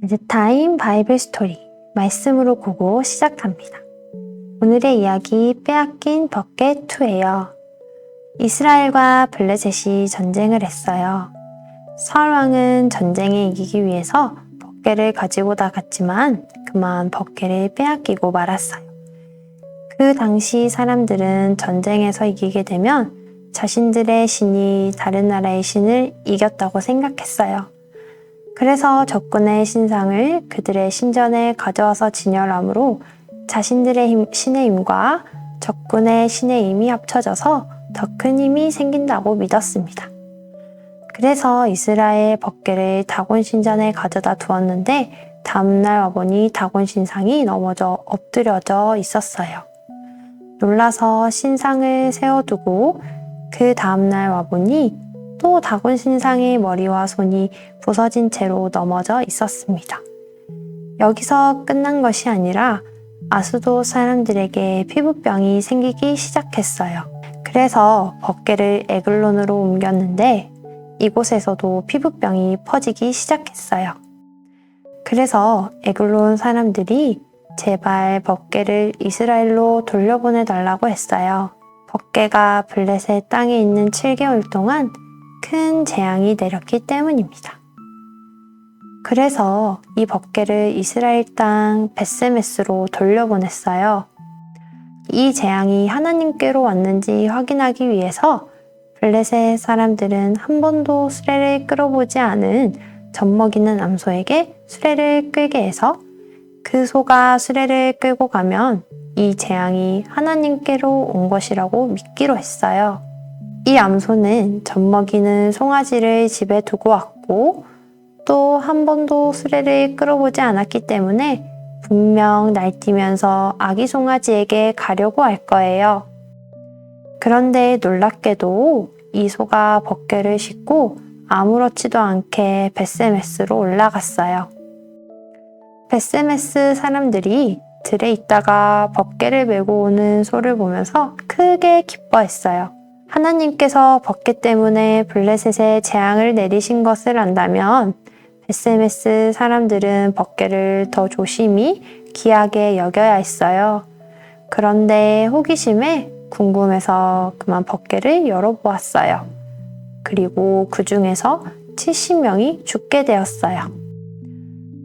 베드타임 바이블 스토리 말씀으로 보고 시작합니다. 오늘의 이야기 빼앗긴 버켓 2예요. 이스라엘과 블레셋이 전쟁을 했어요. 사울 왕은 전쟁에 이기기 위해서 버켓을 가지고 나갔지만 그만 버켓을 빼앗기고 말았어요. 그 당시 사람들은 전쟁에서 이기게 되면 자신들의 신이 다른 나라의 신을 이겼다고 생각했어요. 그래서 적군의 신상을 그들의 신전에 가져와서 진열함으로 자신들의 힘, 신의 힘과 적군의 신의 힘이 합쳐져서 더 큰 힘이 생긴다고 믿었습니다. 그래서 이스라엘 법계를 다곤 신전에 가져다 두었는데 다음날 와보니 다곤 신상이 넘어져 엎드려져 있었어요. 놀라서 신상을 세워두고 그 다음날 와보니 또 다곤 신상의 머리와 손이 부서진 채로 넘어져 있었습니다. 여기서 끝난 것이 아니라 아수도 사람들에게 피부병이 생기기 시작했어요. 그래서 법계를 에글론으로 옮겼는데 이곳에서도 피부병이 퍼지기 시작했어요. 그래서 에글론 사람들이 제발 법계를 이스라엘로 돌려보내달라고 했어요. 법계가 블레셋 땅에 있는 7개월 동안 큰 재앙이 내렸기 때문입니다. 그래서 이 법계를 이스라엘 땅 베세메스로 돌려보냈어요. 이 재앙이 하나님께로 왔는지 확인하기 위해서 블레셋 사람들은 한 번도 수레를 끌어보지 않은 젖먹이는 암소에게 수레를 끌게 해서 그 소가 수레를 끌고 가면 이 재앙이 하나님께로 온 것이라고 믿기로 했어요. 이 암소는 젖먹이는 송아지를 집에 두고 왔고 또 한 번도 수레를 끌어보지 않았기 때문에 분명 날뛰면서 아기 송아지에게 가려고 할 거예요. 그런데 놀랍게도 이 소가 벗개를 싣고 아무렇지도 않게 베세메스로 올라갔어요. 베세메스 사람들이 들에 있다가 법계를 메고 오는 소를 보면서 크게 기뻐했어요. 하나님께서 법계 때문에 블레셋에 재앙을 내리신 것을 안다면 베세메스 사람들은 법계를 더 조심히 귀하게 여겨야 했어요. 그런데 호기심에 궁금해서 그만 법계를 열어보았어요. 그리고 그 중에서 70명이 죽게 되었어요.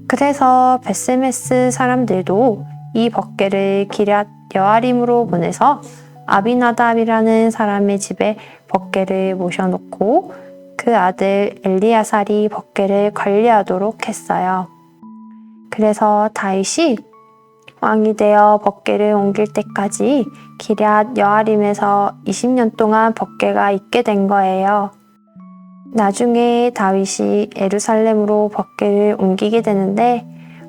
그래서 베세메스 사람들도 이 법계를 기랏 여아림으로 보내서 아비나답이라는 사람의 집에 법계를 모셔놓고 그 아들 엘리야살이 법계를 관리하도록 했어요. 그래서 다윗이 왕이 되어 법계를 옮길 때까지 기럇 여아림에서 20년 동안 법계가 있게 된 거예요. 나중에 다윗이 에루살렘으로 법계를 옮기게 되는데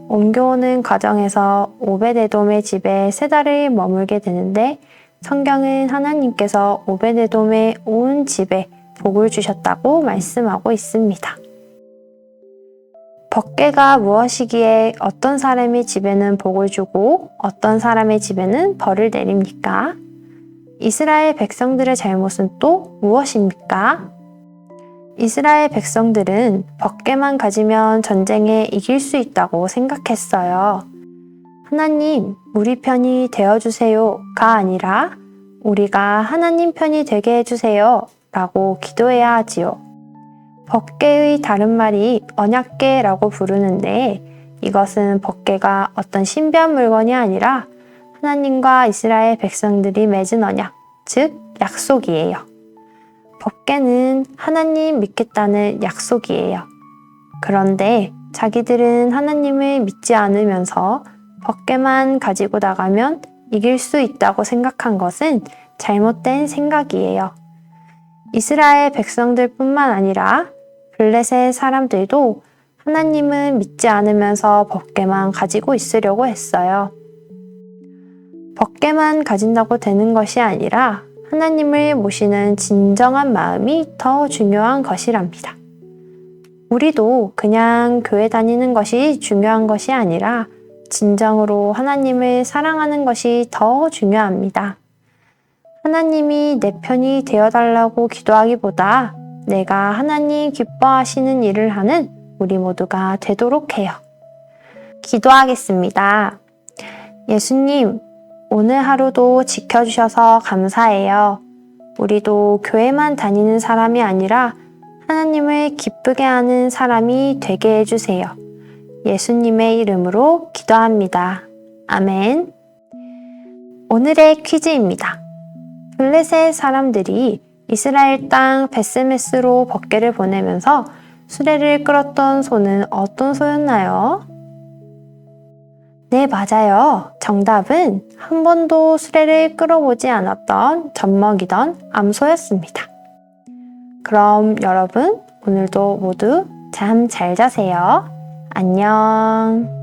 옮겨오는 과정에서 오베데돔의 집에 세 달을 머물게 되는데 성경은 하나님께서 오베데돔의 온 집에 복을 주셨다고 말씀하고 있습니다. 법계가 무엇이기에 어떤 사람의 집에는 복을 주고 어떤 사람의 집에는 벌을 내립니까? 이스라엘 백성들의 잘못은 또 무엇입니까? 이스라엘 백성들은 법계만 가지면 전쟁에 이길 수 있다고 생각했어요. 하나님, 우리 편이 되어주세요 가 아니라 우리가 하나님 편이 되게 해주세요 라고 기도해야 하지요. 법계의 다른 말이 언약계라고 부르는데 이것은 법계가 어떤 신비한 물건이 아니라 하나님과 이스라엘 백성들이 맺은 언약, 즉 약속이에요. 법계는 하나님 믿겠다는 약속이에요. 그런데 자기들은 하나님을 믿지 않으면서 법계만 가지고 나가면 이길 수 있다고 생각한 것은 잘못된 생각이에요. 이스라엘 백성들 뿐만 아니라 블레셋 사람들도 하나님은 믿지 않으면서 법계만 가지고 있으려고 했어요. 법계만 가진다고 되는 것이 아니라 하나님을 모시는 진정한 마음이 더 중요한 것이랍니다. 우리도 그냥 교회 다니는 것이 중요한 것이 아니라 진정으로 하나님을 사랑하는 것이 더 중요합니다. 하나님이 내 편이 되어달라고 기도하기보다 내가 하나님 기뻐하시는 일을 하는 우리 모두가 되도록 해요. 기도하겠습니다. 예수님, 오늘 하루도 지켜주셔서 감사해요. 우리도 교회만 다니는 사람이 아니라 하나님을 기쁘게 하는 사람이 되게 해주세요. 예수님의 이름으로 기도합니다. 아멘. 오늘의 퀴즈입니다. 블레셋 사람들이 이스라엘 땅 베스메스로 법계를 보내면서 수레를 끌었던 소는 어떤 소였나요? 네, 맞아요. 정답은 한 번도 수레를 끌어보지 않았던 젖먹이던 암소였습니다. 그럼 여러분, 오늘도 모두 잠 잘 자세요. 안녕.